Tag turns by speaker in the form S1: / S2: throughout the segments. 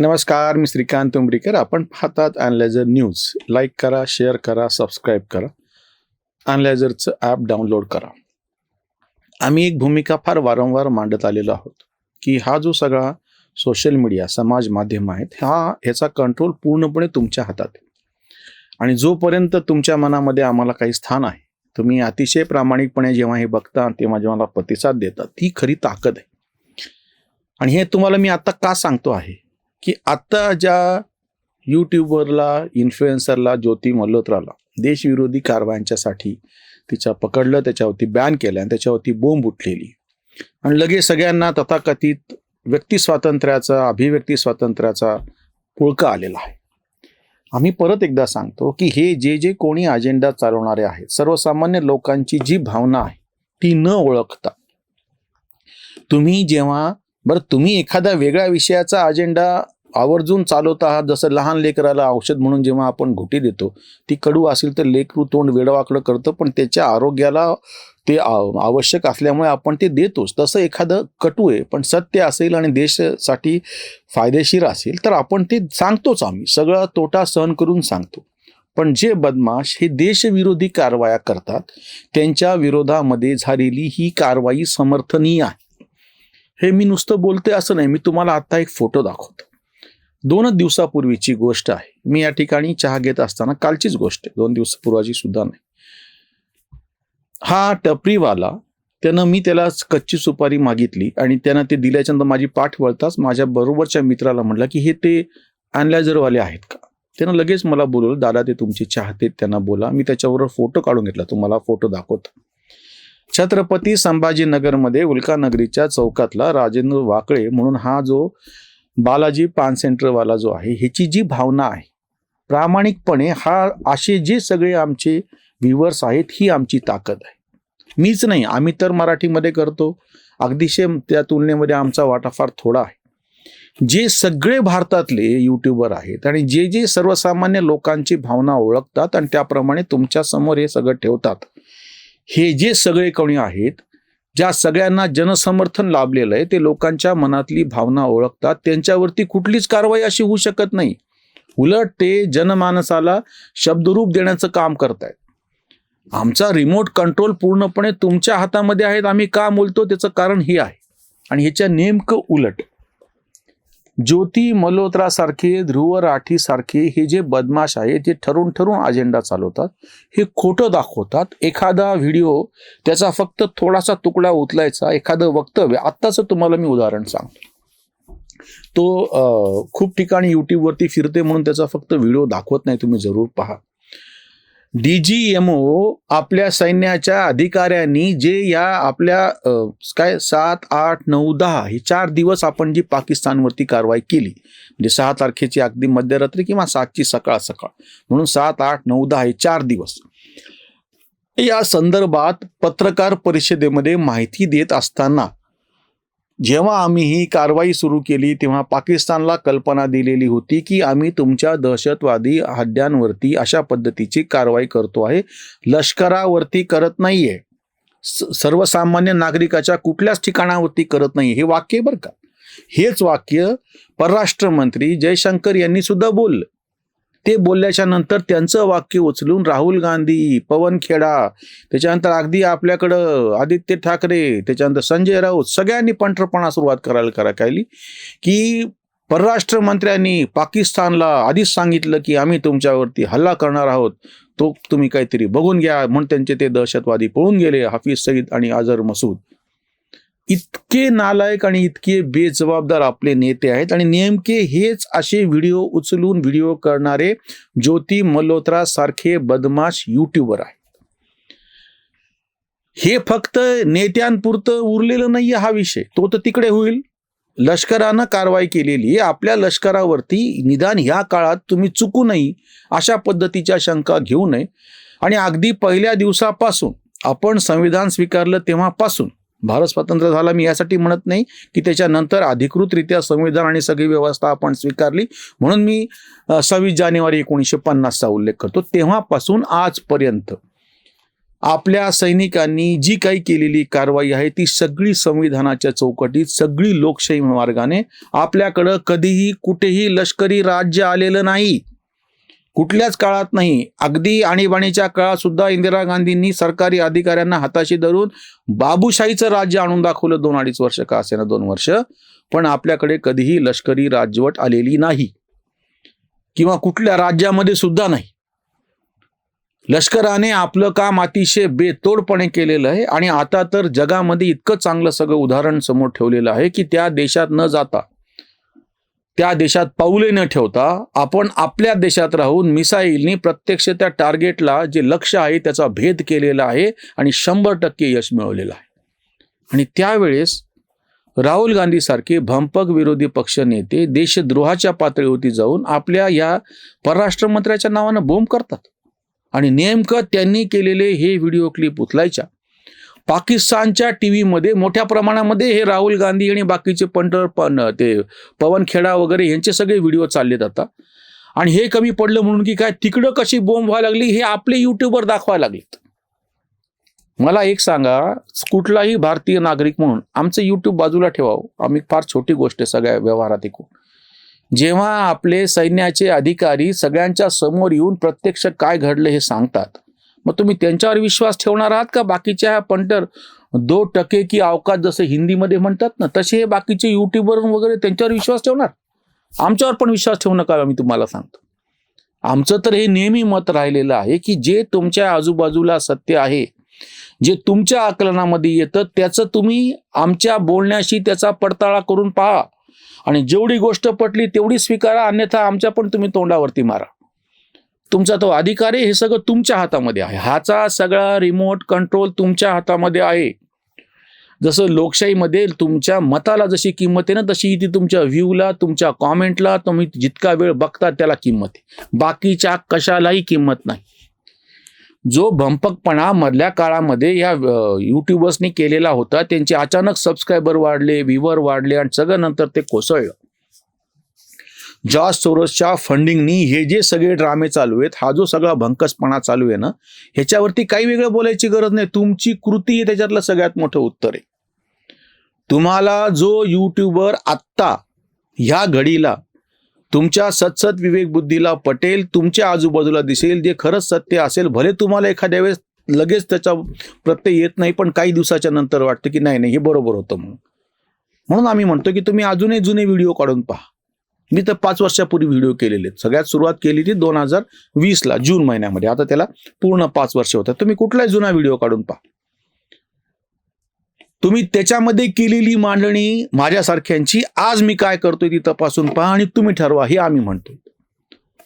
S1: नमस्कार मी श्रीकांत उमरीकर. आपण पाहतात अनलायझर न्यूज लाईक करा शेअर करा सबस्क्राईब करा. अनलायझरचं ॲप डाउनलोड करा. आम्ही एक भूमिका फार वारंवार मांडत आलेलो आहोत की हा जो सगळा सोशल मीडिया समाज माध्यम आहेत हा ह्याचा कंट्रोल पूर्णपणे तुमच्या हातात आणि जोपर्यंत तुमच्या मनामध्ये आम्हाला काही स्थान आहे तुम्ही अतिशय प्रामाणिकपणे जेव्हा हे बघता तेव्हा जेव्हा मला प्रतिसाद देता ती खरी ताकद आहे. आणि हे तुम्हाला मी आता का सांगतो आहे? की आत्ता ज्या यूट्यूबरला इन्फ्लुएन्सरला ज्योती मल्होत्राला देशविरोधी कारवायांच्यासाठी तिच्या पकडलं त्याच्यावरती बॅन केलं आणि त्याच्यावरती बोंब उठलेली. आणि लगेच सगळ्यांना तथाकथित व्यक्ती स्वातंत्र्याचा अभिव्यक्ती स्वातंत्र्याचा पुळका आलेला आहे. आम्ही परत एकदा सांगतो की हे जे जे कोणी अजेंडा चालवणारे आहेत सर्वसामान्य लोकांची जी भावना आहे ती न ओळखता तुम्ही जेव्हा बरं तुम्ही एखाद्या वेगळ्या विषयाचा अजेंडा आवर्जून चालवत आहात. जसं लहान लेकराला औषध म्हणून जेव्हा आपण घुटी देतो ती कडू असेल तर लेकरू तोंड वेडवाकडं करतं पण त्याच्या आरोग्याला ते आवश्यक असल्यामुळे आपण ते देतोच. तसं एखादं कटू आहे पण सत्य असेल आणि देशासाठी फायदेशीर असेल तर आपण ते सांगतोच आम्ही. सगळा तोटा सहन करून सांगतो. पण जे बदमाश हे देशविरोधी कारवाया करतात त्यांच्या विरोधामध्ये झालेली ही कारवाई समर्थनीय आहे. हे मी नुसतं बोलते असं नाही मी तुम्हाला आता एक फोटो दाखवतो. दोनच दिवसापूर्वीची गोष्ट आहे. मी या ठिकाणी चहा घेत असताना कालचीच गोष्ट आहे. दोन दिवसापूर्वाची सुद्धा नाही. हा टपरीवाला त्यानं मी त्याला कच्ची सुपारी मागितली आणि त्यानं ते दिल्याच्यानंतर माझी पाठ वळताच माझ्या बरोबरच्या मित्राला म्हटलं की हे ते अनलायझरवाले आहेत का? त्यानं लगेच मला बोलवलं दादा ते तुमचे चाहते त्यांना बोला. मी त्याच्याबरोबर फोटो काढून घेतला. तुम्हाला फोटो दाखवतो. छत्रपती संभाजीनगरमध्ये उल्कानगरीच्या चौकातला राजेंद्र वाकळे म्हणून हा जो बालाजी पान सेंटरवाला जो आहे ह्याची जी भावना आहे प्रामाणिकपणे हा असे जे सगळे आमचे व्ह्युअर्स आहेत ही आमची ताकद आहे. मीच नाही आम्ही तर मराठीमध्ये करतो. अगदीशय त्या तुलनेमध्ये आमचा वाटाफार थोडा आहे. जे सगळे भारतातले यूट्यूबर आहेत आणि जे जे सर्वसामान्य लोकांची भावना ओळखतात आणि त्याप्रमाणे तुमच्यासमोर हे सगळं ठेवतात हे जे सगळे कोणी आहेत ज्या सगळ्यांना जनसमर्थन लाभलेलं आहे ते लोकांच्या मनातली भावना ओळखतात त्यांच्यावरती कुठलीच कारवाई अशी होऊ शकत नाही. उलट ते जनमानसाला शब्दरूप देण्याचं काम करतायत. आमचा रिमोट कंट्रोल पूर्णपणे तुमच्या हातामध्ये आहेत आम्ही का बोलतो त्याचं कारण हे आहे. आणि ह्याच्या नेमकं उलट ज्योती मल्होत्रासारखे ध्रुव राठी सारखे हे जे बदमाश आहे ते ठरून ठरून अजेंडा चालवतात हे खोटं दाखवतात. एखादा व्हिडिओ त्याचा फक्त थोडासा तुकडा उचलायचा एखादं वक्तव्य. आत्ताच तुम्हाला मी उदाहरण सांगतो. तो खूप ठिकाणी युट्यूबवरती फिरते म्हणून त्याचा फक्त व्हिडिओ दाखवत नाही तुम्ही जरूर पहा. डीजीएमओ आपल्या सैन्याच्या अधिकाऱ्यांनी जे या आपल्या काय सात आठ नऊ दहा हे चार दिवस आपण जी पाकिस्तानवरती कारवाई केली म्हणजे सहा तारखेची अगदी मध्यरात्री किंवा सातची सकाळ सकाळ म्हणून सात आठ नऊ दहा हे चार दिवस. या संदर्भात पत्रकार परिषदेमध्ये माहिती देत असताना जेव्हा आम्ही ही कारवाई सुरू केली तेव्हा पाकिस्तानला कल्पना दिलेली होती की आम्ही तुमच्या दहशतवादी हद्द्यांवरती अशा पद्धतीची कारवाई करतो आहे. लष्करावरती करत नाही स- सर्वसामान्य नागरिकाच्या कुठल्याच ठिकाणावरती करत नाही हे वाक्य बरं का? हेच वाक्य परराष्ट्र मंत्री जयशंकर यांनी सुद्धा बोललं. ते बोलल्याच्या नंतर त्यांचं वाक्य उचलून राहुल गांधी पवन खेडा त्याच्यानंतर अगदी आपल्याकडं आदित्य ठाकरे त्याच्यानंतर संजय राऊत सगळ्यांनी पंठरपणा सुरुवात करायला करा काही की परराष्ट्र मंत्र्यांनी पाकिस्तानला आधीच सांगितलं की आम्ही तुमच्यावरती हल्ला करणार आहोत. तो तुम्ही काहीतरी बघून घ्या. म्हणून त्यांचे ते दहशतवादी पळून गेले हाफिज सईद आणि अझर मसूद. इतके नालायक आणि इतके बेजबाबदार आपले नेते आहेत आणि नेमके हेच असे व्हिडिओ उचलून व्हिडिओ करणारे ज्योती मल्होत्रा सारखे बदमाश युट्यूबर आहेत. हे फक्त नेत्यांपुरतं उरलेलं नाहीये हा विषय. तो तर तिकडे होईल. लष्करानं कारवाई केलेली आहे. आपल्या लष्करावरती निदान ह्या काळात तुम्ही चुकू नये अशा पद्धतीच्या शंका घेऊ नये. आणि अगदी पहिल्या दिवसापासून आपण संविधान स्वीकारलं तेव्हापासून भारत स्वतंत्र झाला मी यासाठी म्हणत नाही की त्याच्यानंतर अधिकृतरित्या संविधान आणि सगळी व्यवस्था आपण स्वीकारली. म्हणून मी सव्वीस जानेवारी एकोणीसशे पन्नासचा उल्लेख करतो. तेव्हापासून आजपर्यंत आपल्या सैनिकांनी जी काही केलेली कारवाई आहे ती सगळी संविधानाच्या चौकटीत सगळी लोकशाही मार्गाने आपल्याकडं कधीही कुठेही लष्करी राज्य आलेलं नाही. कुठल्याच काळात नाही. अगदी आणीबाणीच्या काळात सुद्धा इंदिरा गांधींनी सरकारी अधिकाऱ्यांना हाताशी धरून बाबूशाहीचं राज्य आणून दाखवलं. दोन अडीच वर्ष का असे ना दोन वर्ष. पण आपल्याकडे कधीही लष्करी राजवट आलेली नाही. किंवा कुठल्या राज्यामध्ये सुद्धा नाही. लष्कराने आपलं काम अतिशय बेतोडपणे केलेलं आहे. आणि आता तर जगामध्ये इतकं चांगलं सगळं उदाहरण समोर ठेवलेलं आहे की त्या देशात न जाता त्या देशात पाऊले न ठेवता आपण आपल्या देशात राहून मिसाईलनी प्रत्यक्ष त्या टार्गेटला जे लक्ष आहे त्याचा भेद केलेला आहे आणि शंभर टक्के यश मिळवलेलं आहे. आणि त्यावेळेस राहुल गांधी सारखे भंपक विरोधी पक्ष नेते देशद्रोहाच्या पातळीवरती जाऊन आपल्या या परराष्ट्र मंत्र्याच्या नावानं बोंब करतात. आणि नेमकं त्यांनी केलेले हे व्हिडिओ क्लिप उचलायच्या. पाकिस्तानच्या टी व्हीमध्ये मोठ्या प्रमाणामध्ये हे राहुल गांधी आणि बाकीचे पंटर पण ते पवन खेडा वगैरे यांचे सगळे व्हिडिओ चालले जातात आणि हे कमी पडलं म्हणून की काय तिकडं कशी बोंब व्हायला लागली हे आपले युट्यूबवर दाखवायला लागलेत. मला एक सांगा कुठलाही भारतीय नागरिक म्हणून आमचं युट्यूब बाजूला ठेवावं. आम्ही फार छोटी गोष्ट आहे सगळ्या व्यवहारात ऐकून जेव्हा आपले सैन्याचे अधिकारी सगळ्यांच्या समोर येऊन प्रत्यक्ष काय घडलं हे सांगतात मग तुम्ही त्यांच्यावर विश्वास ठेवणार आहात का? बाकीच्या पंटर दो टके की अवकाश जसं हिंदीमध्ये म्हणतात ना तसे हे बाकीचे युट्यूबर वगैरे त्यांच्यावर विश्वास ठेवणार? आमच्यावर पण विश्वास ठेवू नका मी तुम्हाला सांगतो. आमचं तर हे नेहमी मत राहिलेलं आहे की जे तुमच्या आजूबाजूला सत्य आहे जे तुमच्या आकलनामध्ये येतं त्याचं तुम्ही आमच्या बोलण्याशी त्याचा पडताळा करून पहा. आणि जेवढी गोष्ट पटली तेवढी स्वीकारा अन्यथा आमच्या पण तुम्ही तोंडावरती मारा. तुमचा तो अधिकार आहे हे सगळं तुमच्या हातामध्ये आहे. हाचा सगळा रिमोट कंट्रोल तुमच्या हातामध्ये आहे. जसं लोकशाहीमध्ये तुमच्या मताला जशी किंमत आहे ना तशी ती तुमच्या व्ह्यूला तुमच्या कॉमेंटला तुम्ही जितका वेळ बघता त्याला किंमत आहे. बाकीच्या कशालाही किंमत नाही. जो भंपकपणा मधल्या काळामध्ये या युट्यूबर्सनी केलेला होता त्यांचे अचानक सबस्क्रायबर वाढले व्ह्यूवर वाढले आणि सगळं नंतर ते कोसळलं. जॉर्ज सोरोसच्या फंडिंगनी हे जे सगळे ड्रामे चालू आहेत हा जो सगळा भंकसपणा चालू आहे ना ह्याच्यावरती काही वेगळं बोलायची गरज नाही. तुमची कृती हे त्याच्यातलं सगळ्यात मोठं उत्तर आहे. तुम्हाला जो यूट्यूबर आत्ता ह्या घडीला तुमच्या सतसत विवेक बुद्धीला पटेल तुमच्या आजूबाजूला दिसेल जे खरंच सत्य असेल भले तुम्हाला एखाद्या वेळेस लगेच त्याचा प्रत्यय येत नाही पण काही दिवसाच्या नंतर वाटतं की नाही नाही हे बरोबर होतं म्हणून. म्हणून आम्ही म्हणतो की तुम्ही अजूनही जुने व्हिडिओ काढून पहा. मी तर पाच वर्षापूर्वी व्हिडिओ केलेले. आहेत सगळ्यात सुरुवात केली ती दोन हजार वीसला जून महिन्यामध्ये. आता त्याला पूर्ण पाच वर्ष होतात. तुम्ही कुठलाही जुना व्हिडिओ काढून पहा. तुम्ही त्याच्यामध्ये केलेली मांडणी माझ्यासारख्यांची. आज मी काय करतोय ती तपासून पहा आणि तुम्ही ठरवा हे आम्ही म्हणतो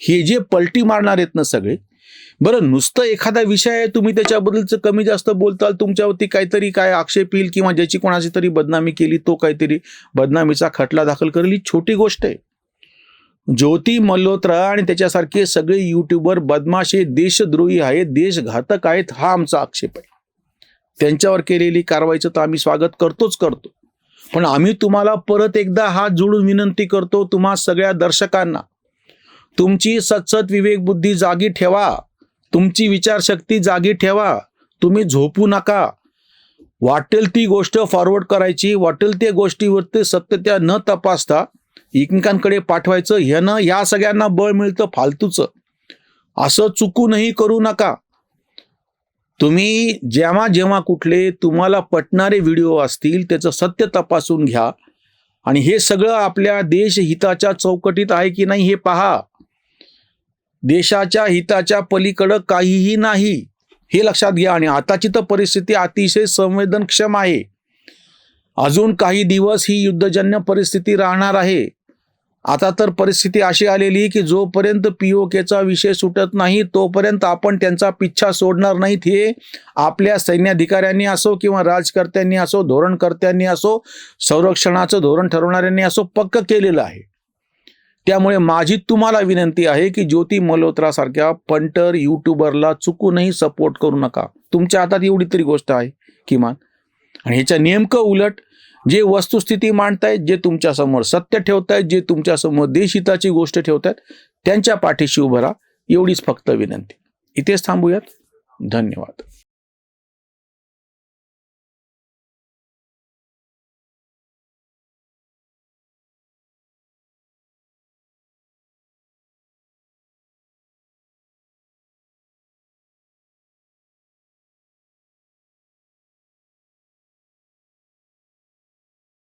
S1: हे जे पलटी मारणार आहेत ना सगळे बरं नुसतं एखादा विषय आहे तुम्ही त्याच्याबद्दलचं कमी जास्त बोलताल तुमच्यावरती काहीतरी काय आक्षेप येईल किंवा ज्याची कोणाची तरी बदनामी केली तो काहीतरी बदनामीचा खटला दाखल करेल ही छोटी गोष्ट आहे. ज्योती मल्होत्रा आणि त्याच्यासारखे सगळे युट्यूबर बदमाशे देशद्रोही आहेत देशघातक आहेत हा आमचा आक्षेप आहे. त्यांच्यावर केलेली कारवाईचं तर आम्ही स्वागत करतोच करतो. पण आम्ही तुम्हाला परत एकदा हात जोडून विनंती करतो तुम्हा सगळ्या दर्शकांना तुमची सतसत विवेकबुद्धी जागी ठेवा तुमची विचारशक्ती जागी ठेवा तुम्ही झोपू नका. वाटेल ती गोष्ट फॉरवर्ड करायची वाटेल त्या गोष्टीवरती सत्यत्या न तपासता एकमेकांकडे पाठवायचं ह्यानं या सगळ्यांना बळ मिळतं फालतूचं. असं चुकूनही करू नका. तुम्ही जेव्हा जेव्हा कुठले तुम्हाला पटणारे व्हिडिओ असतील त्याचं सत्य तपासून घ्या. आणि हे सगळं आपल्या देशहिताच्या चौकटीत आहे की नाही हे पहा. देशाच्या हिताच्या पलीकडं काहीही नाही. हे लक्षात घ्या. आणि आताची तर परिस्थिती अतिशय संवेदनक्षम आहे. अजून काही दिवस ही युद्धजन्य परिस्थिती राहणार आहे. आता तर परिस्थिती अशी आलेली की जोपर्यंत पीओकेचा विषय सुटत नाही तोपर्यंत आपण त्यांचा पिच्छा सोडणार नाहीत. हे आपल्या सैन्याधिकाऱ्यांनी असो किंवा राजकर्त्यांनी असो धोरणकर्त्यांनी असो संरक्षणाचं धोरण ठरवणाऱ्यांनी असो पक्क केलेलं आहे. त्यामुळे माझी तुम्हाला विनंती आहे की ज्योती मल्होत्रासारख्या पंटर युट्यूबरला चुकूनही सपोर्ट करू नका. तुमच्या हातात एवढी तरी गोष्ट आहे किमान. आणि ह्याच्या नेमकं उलट जे वस्तुस्थिती मांडतायत जे तुमच्यासमोर सत्य ठेवतायत जे तुमच्यासमोर देशहिताची गोष्ट ठेवतायत त्यांच्या पाठीशी उभं राहा. एवढीच फक्त विनंती. इथेच थांबूयात. धन्यवाद.